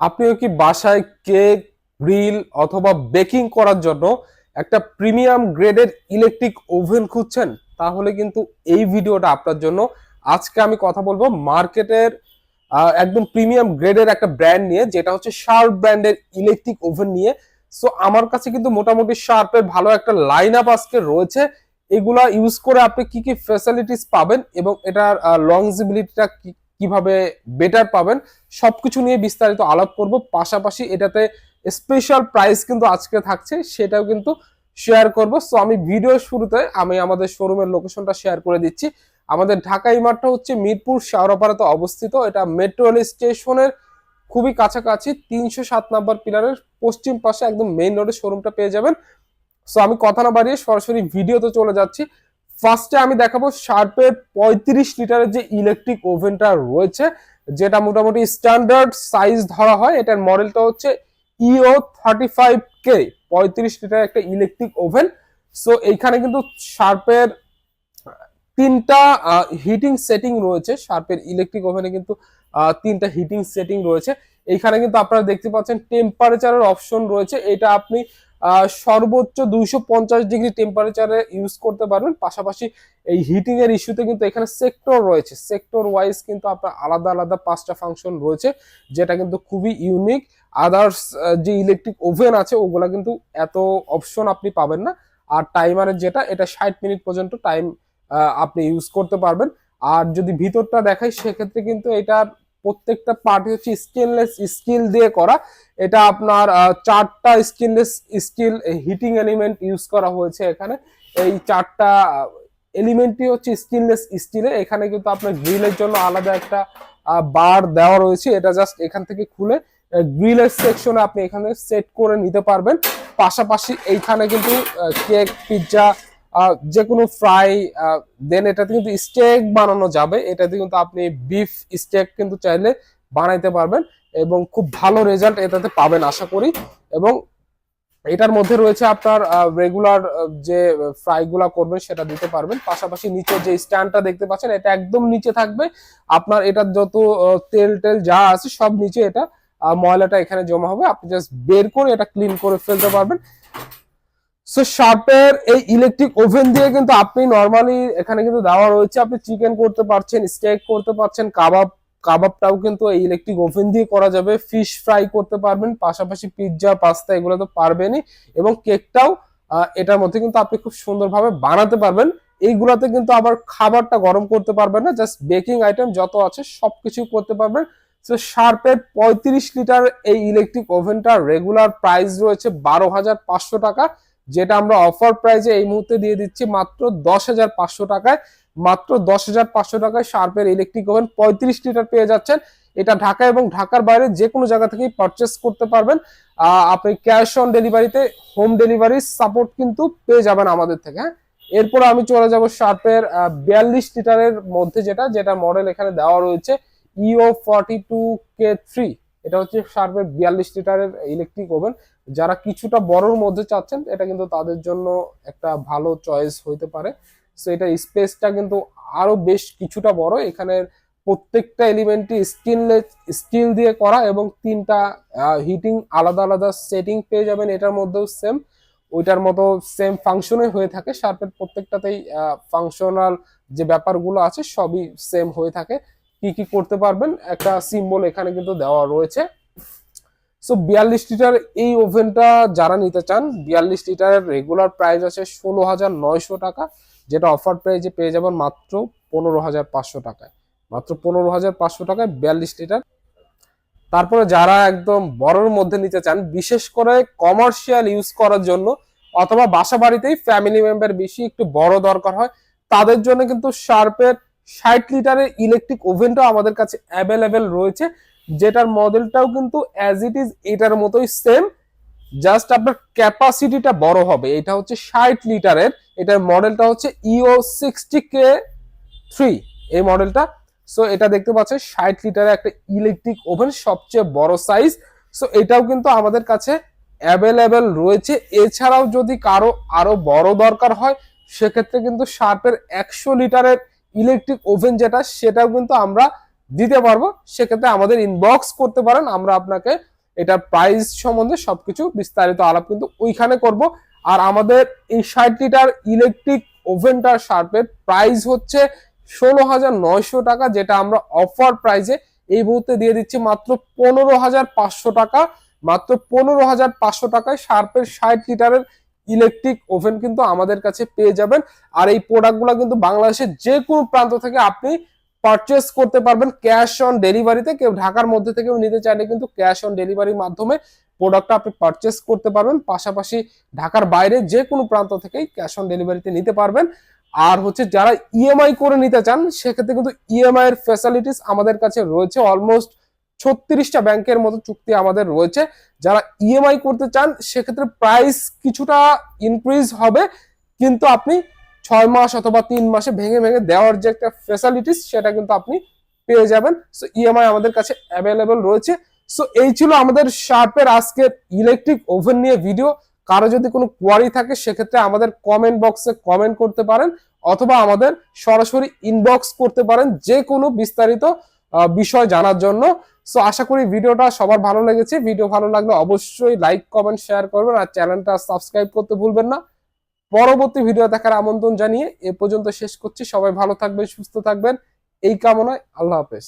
আপনিও কি বাসায় কেক, গ্রিল অথবা বেকিং করার জন্য একটা প্রিমিয়াম গ্রেডের ইলেকট্রিক ওভেন খুঁজছেন? তাহলে কিন্তু এই ভিডিওটা আপনার জন্য। আজকে আমি কথা বলব মার্কেটের একদম প্রিমিয়াম গ্রেডের একটা ব্র্যান্ড নিয়ে, যেটা হচ্ছে শার্প ব্র্যান্ডের ইলেকট্রিক ওভেন নিয়ে। সো আমার কাছে কিন্তু মোটামুটি শার্পের ভালো একটা লাইন আপ আজকে রয়েছে। এগুলা ইউজ করে আপনি কি কি ফ্যাসিলিটিস পাবেন এবং এটার লংজিবিলিটিটা কীভাবে বেটার পাবেন, সবকিছু নিয়ে বিস্তারিত আলাপ করব। পাশাপাশি এটাতে স্পেশাল প্রাইস কিন্তু আজকে থাকছে, সেটাও কিন্তু শেয়ার করব। সো আমি ভিডিও শুরুতে আমি আমাদের শোরুমের লোকেশনটা শেয়ার করে দিচ্ছি। আমাদের ঢাকা ইমারটা হচ্ছে মিরপুর শাহরাপাড়াতে অবস্থিত। এটা মেট্রো রেল স্টেশনের খুবই কাছাকাছি, তিনশো সাত নাম্বার পিলারের পশ্চিম পাশে একদম মেইন রোডে শোরুমটা পেয়ে যাবেন। সো আমি কথা না বাড়িয়ে সরাসরি ভিডিওতে চলে যাচ্ছি। ফার্স্টে আমি দেখাবো শার্পের পঁয়ত্রিশ লিটারের যে ইলেকট্রিক ওভেনটা রয়েছে, যেটা মোটামুটি স্ট্যান্ডার্ড সাইজ ধরা হয়। এটার মডেলটা হচ্ছে ইও থার্টি ফাইভ কে পঁয়ত্রিশ লিটার একটা ইলেকট্রিক ওভেন সো এইখানে কিন্তু শার্পের তিনটা হিটিং সেটিং রয়েছে। শার্পের ইলেকট্রিক ওভেনে কিন্তু তিনটা হিটিং সেটিং রয়েছে। এইখানে কিন্তু আপনারা দেখতে পাচ্ছেন টেম্পারেচারের অপশন রয়েছে। এটা আপনি সর্বোচ্চ দুইশো পঞ্চাশ ডিগ্রি টেম্পারেচারে ইউজ করতে পারবেন। পাশাপাশি এই হিটিং এর ইস্যুতে কিন্তু এখানে সেক্টর রয়েছে। সেক্টর ওয়াইজ কিন্তু আপনার আলাদা আলাদা পাঁচটা ফাংশন রয়েছে, যেটা কিন্তু খুবই ইউনিক আদার্স যে ইলেকট্রিক ওভেন আছে, ওগুলা কিন্তু এত অপশন আপনি পাবেন না। আর টাইমারের যেটা, এটা ষাট মিনিট পর্যন্ত টাইম আপনি ইউজ করতে পারবেন। আর যদি ভিতরটা দেখাই, সেক্ষেত্রে কিন্তু এটার প্রত্যেকটা পার্টি হচ্ছে স্টেনলেস স্টিল দিয়ে করা। এটা আপনার চারটা stainless steel heating element use করা হয়েছে এখানে। এই চারটা এলিমেন্টই হচ্ছে স্টেনলেস স্টিলে এখানে কিন্তু আপনার গ্রিলের জন্য আলাদা একটা বার দেওয়া রয়েছে। এটা জাস্ট এখান থেকে খুলে গ্রিলের সেকশনে আপনি এখানে সেট করে নিতে পারবেন। পাশাপাশি এইখানে কিন্তু কেক পিৎজা যে কোনো ফ্রাই দেন এটাতে কিন্তু স্টেক বানানো যাবে। এটাতে কিন্তু আপনি বিফ স্টেক কিন্তু চাইলে বানাইতে পারবেন এবং খুব ভালো রেজাল্ট এটাতে পাবেন, আশা করি। এবং এটার মধ্যে রয়েছে আপনার রেগুলার যে ফ্রাই গুলা করবেন সেটা দিতে পারবেন। পাশাপাশি নিচে যে স্ট্যান্ডটা দেখতে পাচ্ছেন, এটা একদম নিচে থাকবে। আপনার এটার যত তেল টেল যা আছে সব নিচে এটা ময়লাটা এখানে জমা হবে। আপনি জাস্ট বের করে এটা ক্লিন করে ফেলতে পারবেন। সো শার্পের এই ইলেকট্রিক ওভেন দিয়ে কিন্তু আপনি নর্মালি এখানে কিন্তু দেওয়া রয়েছে। আপনি চিকেন করতে পারছেন স্টেক করতে পারছেন কাবাব কাবাবটাও কিন্তু এই ইলেকট্রিক ওভেন দিয়ে করা যাবে। ফিশ ফ্রাই করতে পারবেন, পাশাপাশি পিৎজা পাস্তা এগুলো তো পারবেনই। এবং কেকটাও এটার মধ্যে কিন্তু আপনি খুব সুন্দরভাবে বানাতে পারবেন। এইগুলাতে কিন্তু আবার খাবারটা গরম করতে পারবেন না জাস্ট বেকিং আইটেম যত আছে সব কিছু করতে পারবেন। সো শার্পের পঁয়ত্রিশ লিটার এই ইলেকট্রিক ওভেনটার রেগুলার প্রাইস রয়েছে বারো হাজার পাঁচশো টাকা। যেটা আমরা অফার প্রাইজে এই মুহূর্তে দিয়ে দিচ্ছি মাত্র দশ হাজার পাঁচশো টাকায়। মাত্র দশ হাজার পাঁচশো টাকায় শার্পের ইলেকট্রিক ওভেন পঁয়ত্রিশ লিটার পেয়ে যাচ্ছেন। এটা ঢাকা এবং ঢাকার বাইরে যে কোনো জায়গা থেকেই পারচেস করতে পারবেন। আপনি ক্যাশ অন ডেলিভারিতে হোম ডেলিভারি সাপোর্ট কিন্তু পেয়ে যাবেন আমাদের থেকে হ্যাঁ? এরপর আমি চলে যাব শার্পের বিয়াল্লিশ লিটারের মধ্যে যেটা যেটা মডেল এখানে দেওয়া রয়েছে ইও ফর্টি টু কে থ্রি এটা হচ্ছে শার্পের বিয়াল্লিশ লিটারের ইলেকট্রিক ওভেন যারা কিছুটা বড়র মধ্যে চাচ্ছেন, এটা কিন্তু তাদের জন্য একটা ভালো চয়েস হইতে পারে। সো এটার স্পেসটা কিন্তু আরও বেশ কিছুটা বড়। এখানে প্রত্যেকটা এলিমেন্টই স্টিললেস স্টিল দিয়ে করা এবং তিনটা হিটিং আলাদা আলাদা সেটিং পেয়ে যাবেন। এটার মধ্যেও সেম ওইটার মতো সেম ফাংশনে হয়ে থাকে। শার্পের প্রত্যেকটাতেই ফাংশনাল যে ব্যাপারগুলো আছে, সবই সেম হয়ে থাকে। কি কি করতে পারবেন? একটা সিম্বল এখানে কিন্তু দেওয়া রয়েছে। সো বিয়াল্লিশ লিটার এই ওভেনটা যারা নিতে চান, বিয়াল্লিশ লিটারের রেগুলার প্রাইস আছে ষোলো হাজার নয়শো টাকা, যেটা অফার প্রাইজে পেয়ে যাবেন মাত্র পনেরো হাজার পাঁচশো টাকায়। মাত্র পনেরো হাজার পাঁচশো টাকায় বিয়াল্লিশ লিটার। তারপরে যারা একদম বড়র মধ্যে নিতে চান, বিশেষ করে কমার্শিয়াল ইউজ করার জন্য, অথবা বাসা বাড়িতেই ফ্যামিলি মেম্বার বেশি একটু বড় দরকার হয়, তাদের জন্য কিন্তু শার্পের ষাট লিটারের ইলেকট্রিক ওভেনটাও আমাদের কাছে অ্যাভেলেবেল রয়েছে। যেটার মডেলটাও কিন্তু অ্যাজ ইট ইজ এটার মতোই সেম জাস্ট আপনার ক্যাপাসিটিটা বড় হবে। এটা হচ্ছে ষাট লিটারের। এটার মডেলটা হচ্ছে ইও সিক্সটি কে থ্রি এই মডেলটা সো এটা দেখতে পাচ্ছেন, ষাট লিটারের একটা ইলেকট্রিক ওভেন সবচেয়ে বড় সাইজ সো এটাও কিন্তু আমাদের কাছে অ্যাভেলেবেল রয়েছে। এছাড়াও যদি কারও আরও বড় দরকার হয়, সেক্ষেত্রে কিন্তু শার্পের একশো লিটারের ইলেকট্রিক ওভেন যেটা, সেটাও কিন্তু আমরা দিতে পারব। সেক্ষেত্রে আমাদের ইনবক্স করতে পারেন, আমরা আপনাকে এটা প্রাইস সম্বন্ধে সবকিছু বিস্তারিত আলাপ কিন্তু ওইখানে করব। আর আমাদের এই ষাট লিটার ইলেকট্রিক ওভেনটার শার্পের প্রাইস হচ্ছে ষোলো হাজার নয়শো টাকা, যেটা আমরা অফার প্রাইজে এই মুহূর্তে দিয়ে দিচ্ছি মাত্র পনেরো হাজার পাঁচশো টাকা। মাত্র পনেরো হাজার পাঁচশো টাকায় শার্পের ষাট লিটারের ইলেকট্রিক ওভেন কিন্তু আমাদের কাছে পেয়ে যাবেন। আর এই প্রোডাক্টগুলো কিন্তু বাংলাদেশের যে কোনো প্রান্ত থেকে আপনি পারচেস করতে পারবেন ক্যাশ অন ডেলিভারিতে কেউ ঢাকার মধ্যে থেকেও নিতে চাইলে কিন্তু ক্যাশ অন ডেলিভারির মাধ্যমে প্রোডাক্টটা আপনি পারচেস করতে পারবেন। পাশাপাশি ঢাকার বাইরে যে কোনো প্রান্ত থেকেই ক্যাশ অন ডেলিভারিতে নিতে পারবেন। আর হচ্ছে যারা ইএমআই করে নিতে চান, সেক্ষেত্রে কিন্তু ইএমআই এর ফ্যাসিলিটিস আমাদের কাছে রয়েছে অলমোস্ট ছত্রিশটা ব্যাংকের মতো চুক্তি আমাদের রয়েছে। যারা ইএমআই করতে চান, সেক্ষেত্রে প্রাইস কিছুটা ইনক্রিজ হবে, কিন্তু আপনি ছয় মাস অথবা তিন মাসে ভেঙে ভেঙে দেওয়ার যে একটা ফ্যাসিলিটিস সেটা কিন্তু আপনি পেয়ে যাবেন। সো ইএমআই আমাদের কাছে অ্যাভেলেবেল রয়েছে। সো এই ছিল আমাদের শার্পের আজকের ইলেকট্রিক ওভেন নিয়ে ভিডিও কারও যদি কোনো কোয়ারি থাকে, সেক্ষেত্রে আমাদের কমেন্ট বক্সে কমেন্ট করতে পারেন, অথবা আমাদের সরাসরি ইনবক্স করতে পারেন যে কোনো বিস্তারিত বিষয় জানার জন্য। সো আশা করি ভিডিওটা সবার ভালো লেগেছে। ভিডিও ভালো লাগলে অবশ্যই লাইক কমেন্ট শেয়ার করবেন আর চ্যানেলটা সাবস্ক্রাইব করতে ভুলবেন না। পরবর্তী ভিডিও দেখার আমন্ত্রণ জানিয়ে এ পর্যন্ত শেষ করছি। সবাই ভালো থাকবেন, সুস্থ থাকবেন। এই কামনায় আল্লাহ হাফেজ।